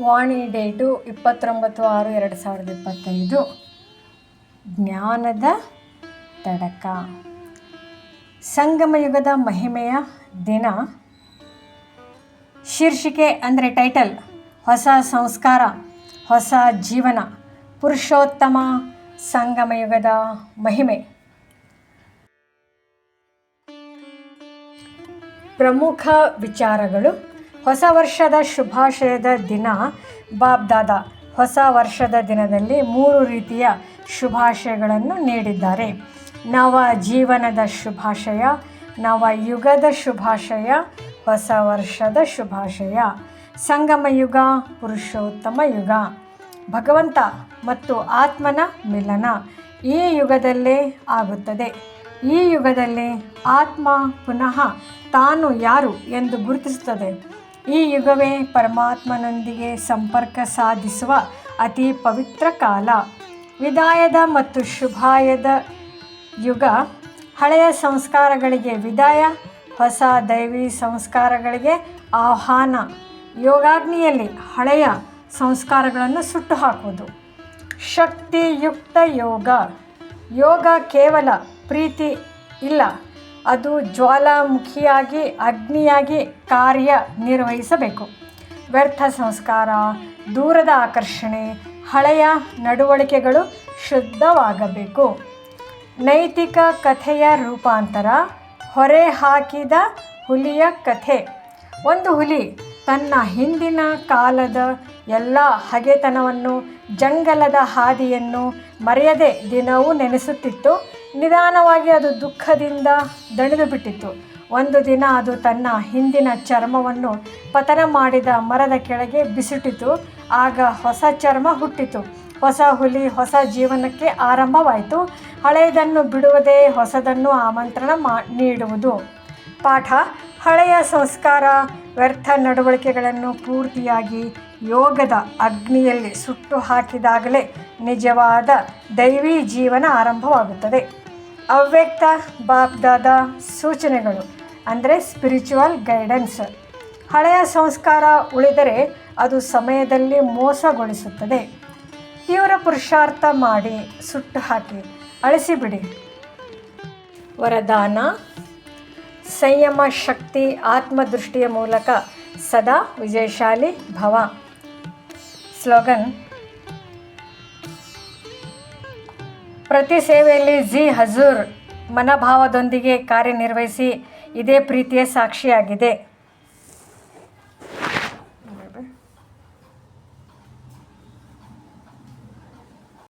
ವಾಣಿ date ಇಪ್ಪತ್ತೊಂಬತ್ತು ಆರು ಎರಡು ಸಾವಿರದ ಇಪ್ಪತ್ತೈದು. ಜ್ಞಾನದ ತಡಕ. ಸಂಗಮಯುಗದ ಮಹಿಮೆಯ ದಿನ. ಶೀರ್ಷಿಕೆ ಅಂದರೆ ಟೈಟಲ್ ಹೊಸ ಸಂಸ್ಕಾರ, ಹೊಸ ಜೀವನ, ಪುರುಷೋತ್ತಮ ಸಂಗಮಯುಗದ ಮಹಿಮೆ. ಪ್ರಮುಖ ವಿಚಾರಗಳು. ಹೊಸ ವರ್ಷದ ಶುಭಾಶಯದ ದಿನ ಬಾಬ್ದಾದ ಹೊಸ ವರ್ಷದ ದಿನದಲ್ಲಿ ಮೂರು ರೀತಿಯ ಶುಭಾಶಯಗಳನ್ನು ನೀಡಿದ್ದಾರೆ. ನವ ಜೀವನದ ಶುಭಾಶಯ, ನವ ಯುಗದ ಶುಭಾಶಯ, ಹೊಸ ವರ್ಷದ ಶುಭಾಶಯ. ಸಂಗಮ ಯುಗ, ಪುರುಷೋತ್ತಮ ಯುಗ. ಭಗವಂತ ಮತ್ತು ಆತ್ಮನ ಮಿಲನ ಈ ಯುಗದಲ್ಲೇ ಆಗುತ್ತದೆ. ಈ ಯುಗದಲ್ಲಿ ಆತ್ಮ ಪುನಃ ತಾನು ಯಾರು ಎಂದು ಗುರುತಿಸುತ್ತದೆ. ಈ ಯುಗವೇ ಪರಮಾತ್ಮನೊಂದಿಗೆ ಸಂಪರ್ಕ ಸಾಧಿಸುವ ಅತಿ ಪವಿತ್ರ ಕಾಲ. ವಿದಾಯದ ಮತ್ತು ಶುಭಾಯದ ಯುಗ. ಹಳೆಯ ಸಂಸ್ಕಾರಗಳಿಗೆ ವಿದಾಯ, ಹೊಸ ದೈವಿ ಸಂಸ್ಕಾರಗಳಿಗೆ ಆಹ್ವಾನ. ಯೋಗಾಗ್ನಿಯಲ್ಲಿ ಹಳೆಯ ಸಂಸ್ಕಾರಗಳನ್ನು ಸುಟ್ಟು ಹಾಕುವುದು ಶಕ್ತಿಯುಕ್ತ ಯೋಗ. ಯೋಗ ಕೇವಲ ಪ್ರೀತಿ ಇಲ್ಲ ಅದು ಜ್ವಾಲಾಮುಖಿಯಾಗಿ, ಅಗ್ನಿಯಾಗಿ ಕಾರ್ಯ ನಿರ್ವಹಿಸಬೇಕು. ವ್ಯರ್ಥ ಸಂಸ್ಕಾರ, ದೂರದ ಆಕರ್ಷಣೆ, ಹಳೆಯ ನಡವಳಿಕೆಗಳು ಶುದ್ಧವಾಗಬೇಕು. ನೈತಿಕ ಕಥೆಯ ರೂಪಾಂತರ, ಹೊರೆ ಹಾಕಿದ ಹುಲಿಯ ಕಥೆ. ಒಂದು ಹುಲಿ ತನ್ನ ಹಿಂದಿನ ಕಾಲದ ಎಲ್ಲ ಹಗೆತನವನ್ನು, ಜಂಗಲದ ಹಾದಿಯನ್ನು ಮರೆಯದೆ ದಿನವೂ ನೆನೆಸುತ್ತಿತ್ತು. ನಿಧಾನವಾಗಿ ಅದು ದುಃಖದಿಂದ ದಣಿದು ಬಿಟ್ಟಿತ್ತು ಒಂದು ದಿನ ಅದು ತನ್ನ ಹಿಂದಿನ ಚರ್ಮವನ್ನು ಪತನ ಮಾಡಿದ ಮರದ ಕೆಳಗೆ ಬಿಸಿಟಿತು ಆಗ ಹೊಸ ಚರ್ಮ ಹುಟ್ಟಿತು. ಹೊಸ ಹುಲಿ, ಹೊಸ ಜೀವನಕ್ಕೆ ಆರಂಭವಾಯಿತು. ಹಳೆಯದನ್ನು ಬಿಡುವುದೇ ಹೊಸದನ್ನು ಆಮಂತ್ರಣ ಮಾ, ನೀಡುವುದು. ಪಾಠ, ಹಳೆಯ ಸಂಸ್ಕಾರ, ವ್ಯರ್ಥ ನಡವಳಿಕೆಗಳನ್ನು ಪೂರ್ತಿಯಾಗಿ ಯೋಗದ ಅಗ್ನಿಯಲ್ಲಿ ಸುಟ್ಟು ಹಾಕಿದಾಗಲೇ ನಿಜವಾದ ದೈವಿ ಜೀವನ ಆರಂಭವಾಗುತ್ತದೆ. ಅವ್ಯಕ್ತ ಬಾಬ್ದಾದ ಸೂಚನೆಗಳು, ಅಂದರೆ ಸ್ಪಿರಿಚುವಲ್ ಗೈಡೆನ್ಸ್ ಹಳೆಯ ಸಂಸ್ಕಾರ ಉಳಿದರೆ ಅದು ಸಮಯದಲ್ಲಿ ಮೋಸಗೊಳಿಸುತ್ತದೆ. ತೀವ್ರ ಪುರುಷಾರ್ಥ ಮಾಡಿ ಸುಟ್ಟು ಹಾಕಿ, ಅಳಿಸಿಬಿಡಿ. ವರದಾನ, ಸಂಯಮ ಶಕ್ತಿ ಆತ್ಮದೃಷ್ಟಿಯ ಮೂಲಕ ಸದಾ ವಿಜಯಶಾಲಿ ಭವ. ಸ್ಲೋಗನ್ ಪ್ರತಿ ಸೇವೆಯಲ್ಲಿ ಜಿ ಹಜೂರ್ ಮನೋಭಾವದೊಂದಿಗೆ ಕಾರ್ಯನಿರ್ವಹಿಸಿ ಇದೇ ಪ್ರೀತಿಯ ಸಾಕ್ಷಿಯಾಗಿದೆ.